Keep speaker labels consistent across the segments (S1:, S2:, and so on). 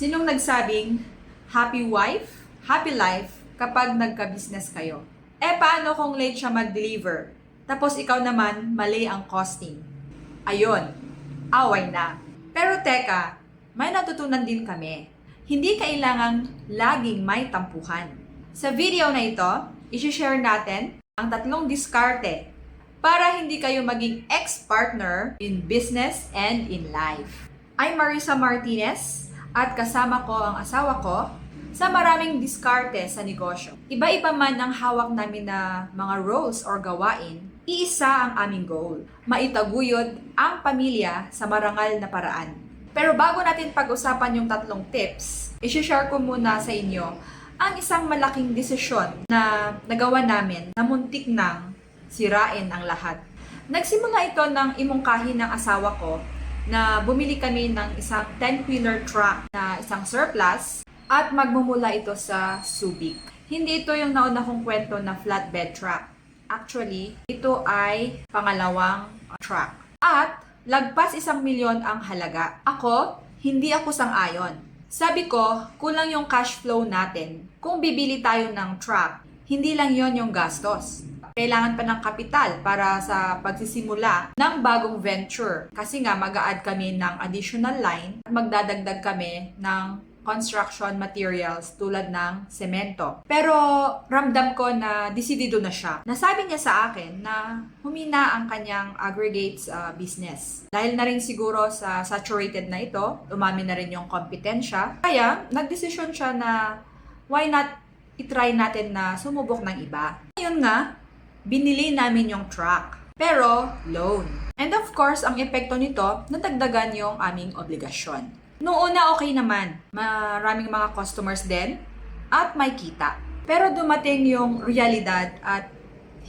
S1: Sinong nagsabing happy wife, happy life kapag nagka-business kayo? Eh paano kung late siya mag-deliver? Tapos ikaw naman mali ang costing. Ayon, away na. Pero teka, may natutunan din kami. Hindi kailangang laging may tampuhan. Sa video na ito, isi-share natin ang tatlong diskarte para hindi kayo maging ex-partner in business and in life. I'm Marisa Martinez at kasama ko ang asawa ko sa maraming diskarte sa negosyo. Iba-iba man ang hawak namin na mga roles or gawain, iisa ang aming goal, maitaguyod ang pamilya sa marangal na paraan. Pero bago natin pag-usapan yung tatlong tips, isi-share ko muna sa inyo ang isang malaking desisyon na nagawa namin na muntik nang sirain ang lahat. Nagsimula ito ng imungkahi ng asawa ko na bumili kami ng isang 10-wheeler truck na isang surplus at magmumula ito sa Subic. Hindi ito yung nauna kong kwento na flatbed truck. Actually, ito ay pangalawang truck. At lagpas isang milyon ang halaga. Ako, hindi ako sang-ayon. Sabi ko, kulang yung cash flow natin. Kung bibili tayo ng truck, hindi lang yon yung gastos. Kailangan pa ng kapital para sa pagsisimula ng bagong venture. Kasi nga, mag-a-add kami ng additional line at magdadagdag kami ng construction materials tulad ng semento. Pero ramdam ko na desidido na siya. Nasabi niya sa akin na humina ang kanyang aggregates uh, business. Dahil na rin siguro sa saturated na ito, umami na rin yung kompetensya. Kaya, nagdesisyon siya na why not itry natin na sumubok ng iba. Ngayon nga, binili namin yung truck. Pero, loan. And of course, ang epekto nito, nadagdagan yung aming obligasyon. Noong una, okay naman. Maraming mga customers din at may kita. Pero dumating yung realidad at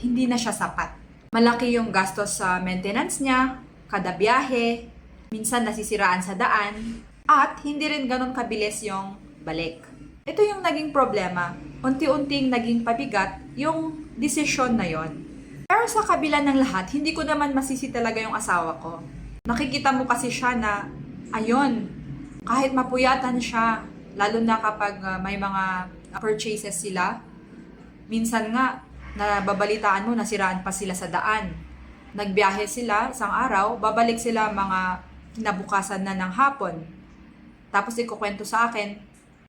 S1: hindi na siya sapat. Malaki yung gastos sa maintenance niya, kada biyahe, minsan nasisiraan sa daan, at hindi rin ganun kabilis yung balik. Ito yung naging problema. Unti-unting naging pabigat yung desisyon na yon. Pero sa kabila ng lahat, hindi ko naman masisi talaga yung asawa ko. Nakikita mo kasi siya na, ayun, kahit mapuyatan siya, lalo na kapag uh, may mga purchases sila, minsan nga, nababalitaan mo, nasiraan pa sila sa daan. Nagbiyahe sila isang araw, babalik sila mga kinabukasan na ng hapon. Tapos ikukwento sa akin,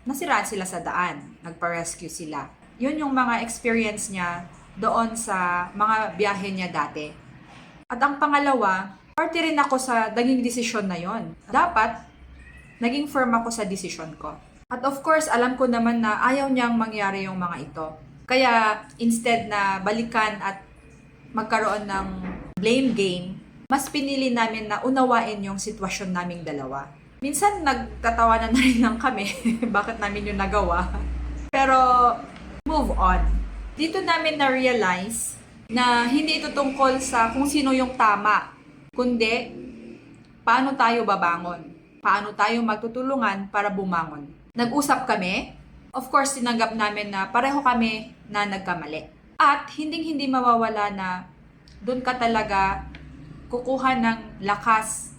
S1: nasiraan sila sa daan, nagpa-rescue sila. Yun yung mga experience niya doon sa mga biyahe niya dati. At ang pangalawa, parte rin ako sa naging desisyon na yon. Dapat, naging firm ako sa desisyon ko. At of course, alam ko naman na ayaw niyang mangyari yung mga ito. Kaya instead na balikan at magkaroon ng blame game, mas pinili namin na unawain yung sitwasyon naming dalawa. Minsan nagtatawanan na rin lang kami bakit namin yung nagawa. Pero move on. Dito namin na-realize na hindi ito tungkol sa kung sino yung tama, kundi paano tayo babangon paano tayo magtutulungan para bumangon. Nag-usap kami. Of course, tinanggap namin na pareho kami na nagkamali. At hinding-hindi mawawala na doon ka talaga kukuha ng lakas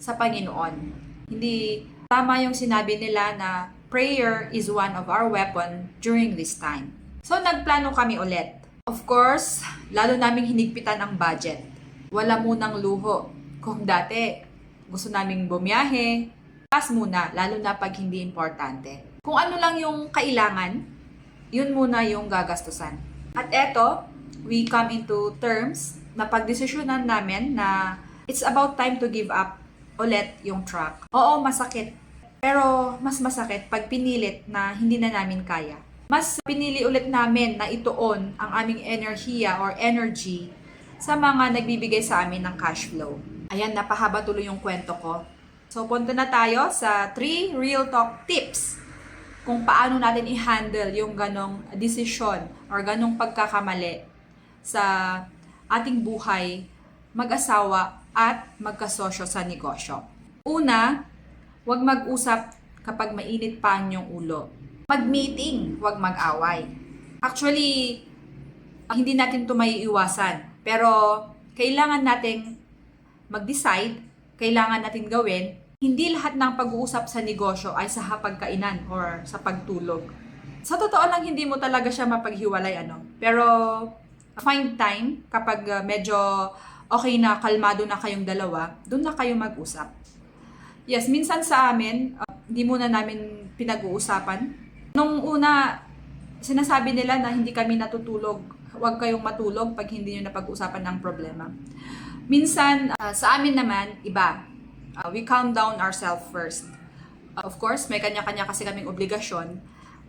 S1: sa Panginoon. Hindi tama yung sinabi nila na prayer is one of our weapon during this time. So, nagplano kami ulit. Of course, lalo naming hinigpitan ang budget. Wala munang luho. Kung dati, gusto naming bumiyahe, pass muna, lalo na pag hindi importante. Kung ano lang yung kailangan, yun muna yung gagastusan. At eto, we come into terms na pagdesisyonan namin na it's about time to give up ulit yung truck. Oo, masakit. Pero mas masakit pag pinilit na hindi na namin kaya. Mas pinili ulit namin na ituon ang aming enerhiya or energy sa mga nagbibigay sa amin ng cash flow. Ayan, napahaba tuloy yung kwento ko. So, punta na tayo sa 3 real talk tips kung paano natin i-handle yung ganong desisyon or ganong pagkakamali sa ating buhay, mag-asawa at magkasosyo sa negosyo. Una, huwag mag-usap kapag mainit pa inyong ulo. Mag-meeting, huwag mag-away. Actually, hindi natin ito may iwasan. Pero, kailangan nating mag-decide, kailangan natin gawin, hindi lahat ng pag-uusap sa negosyo ay sa hapagkainan or sa pagtulog. Sa totoo lang, hindi mo talaga siya mapaghiwalay, ano. Pero, find time kapag uh, medyo okay na, kalmado na kayong dalawa, doon na kayo mag-usap. Yes, minsan sa amin, uh, hindi muna namin pinag-uusapan. Nung una, sinasabi nila na hindi kami natutulog. Huwag kayong matulog pag hindi nyo napag-usapan ng problema. Minsan, uh, sa amin naman, iba. Uh, we calm down ourselves first. Uh, of course, may kanya-kanya kasi kaming obligasyon.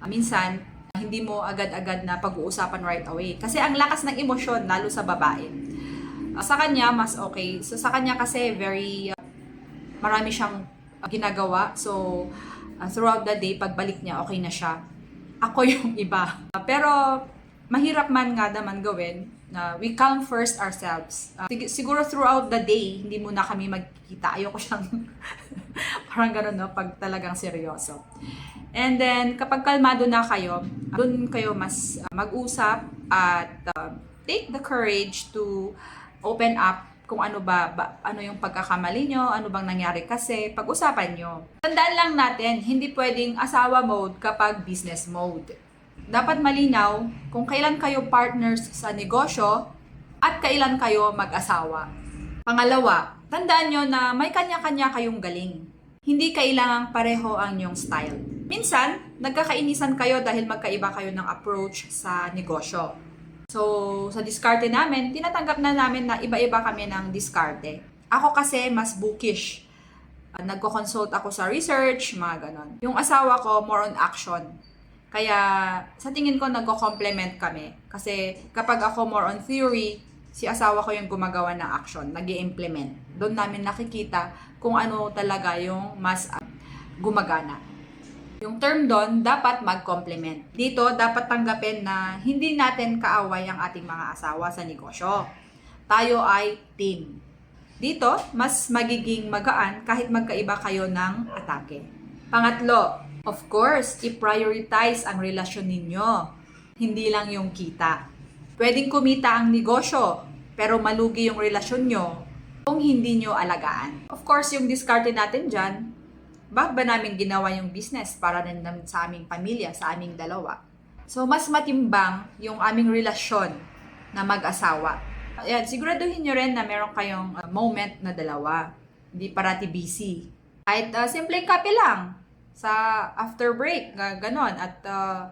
S1: Uh, minsan, hindi mo agad-agad na pag-uusapan right away. Kasi ang lakas ng emosyon, lalo sa babae. Uh, sa kanya, mas okay. So, sa kanya kasi, very, uh, marami siyang uh, ginagawa. So, uh, throughout the day, pagbalik niya, okay na siya. Ako yung iba. Uh, pero, mahirap man nga naman gawin na we calm first ourselves. Uh, sig- siguro throughout the day, hindi muna kami magkikita. Ayoko siyang parang ganun, no? Pag talagang seryoso. And then, kapag kalmado na kayo, doon kayo mas uh, mag-usap at uh, take the courage to open up kung ano ba, ba ano yung pagkakamali nyo, ano bang nangyari kasi, pag-usapan nyo. Tandaan lang natin, hindi pwedeng asawa mode kapag business mode. Dapat malinaw kung kailan kayo partners sa negosyo at kailan kayo mag-asawa. Pangalawa, tandaan nyo na may kanya-kanya kayong galing. Hindi kailangang pareho ang inyong style. Minsan, nagkakainisan kayo dahil magkaiba kayo ng approach sa negosyo. So, sa diskarte namin, tinatanggap na namin na iba-iba kami ng diskarte. Ako kasi mas bookish. Uh, Nagko-consult ako sa research, mga ganon. Yung asawa ko, more on action. Kaya, sa tingin ko, nagko-complement kami. Kasi, kapag ako more on theory, si asawa ko yung gumagawa ng action, nag implement Doon namin nakikita kung ano talaga yung mas uh, gumagana. Yung term doon, dapat mag-complement. Dito, dapat tanggapin na hindi natin kaaway ang ating mga asawa sa negosyo. Tayo ay team. Dito, mas magiging magaan kahit magkaiba kayo ng atake. Pangatlo, of course, i-prioritize ang relasyon ninyo. Hindi lang yung kita. Pwedeng kumita ang negosyo, pero malugi yung relasyon nyo kung hindi nyo alagaan. Of course, yung discarte natin dyan, bakit ba namin ginawa yung business para rin namin sa aming pamilya, sa aming dalawa? So, mas matimbang yung aming relasyon na mag-asawa. Ayan, siguraduhin nyo rin na meron kayong uh, moment na dalawa. Hindi parati busy. Kahit uh, simpleng kape lang sa after break, ga- ganon, at uh,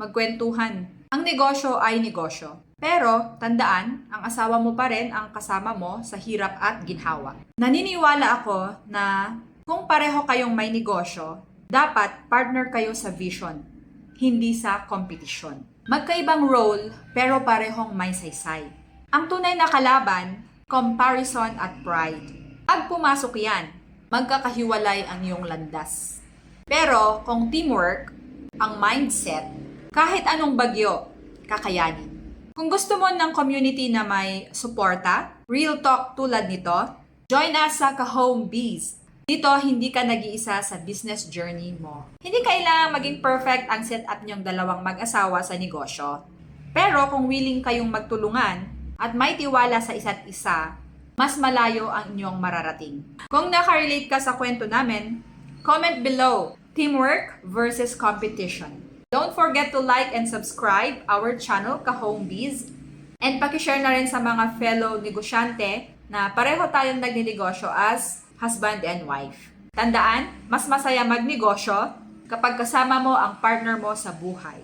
S1: magkwentuhan. Ang negosyo ay negosyo. Pero, tandaan, ang asawa mo pa rin ang kasama mo sa hirap at ginhawa. Naniniwala ako na kung pareho kayong may negosyo, dapat partner kayo sa vision, hindi sa competition. Magkaibang role, pero parehong may saysay. Ang tunay na kalaban, comparison at pride. Pag pumasok yan, magkakahiwalay ang iyong landas. Pero kung teamwork, ang mindset, kahit anong bagyo, kakayanin. Kung gusto mo ng community na may suporta, real talk tulad nito, join us sa Ka-Home Bees. Dito, hindi ka nag-iisa sa business journey mo. Hindi kailangan maging perfect ang setup niyong dalawang mag-asawa sa negosyo. Pero kung willing kayong magtulungan at may tiwala sa isa't isa, mas malayo ang inyong mararating. Kung nakarelate ka sa kwento namin, comment below, teamwork versus competition. Don't forget to like and subscribe our channel, Ka-Home Bees. And pakishare na rin sa mga fellow negosyante na pareho tayong nagninegosyo as husband and wife. Tandaan, mas masaya magnegosyo kapag kasama mo ang partner mo sa buhay.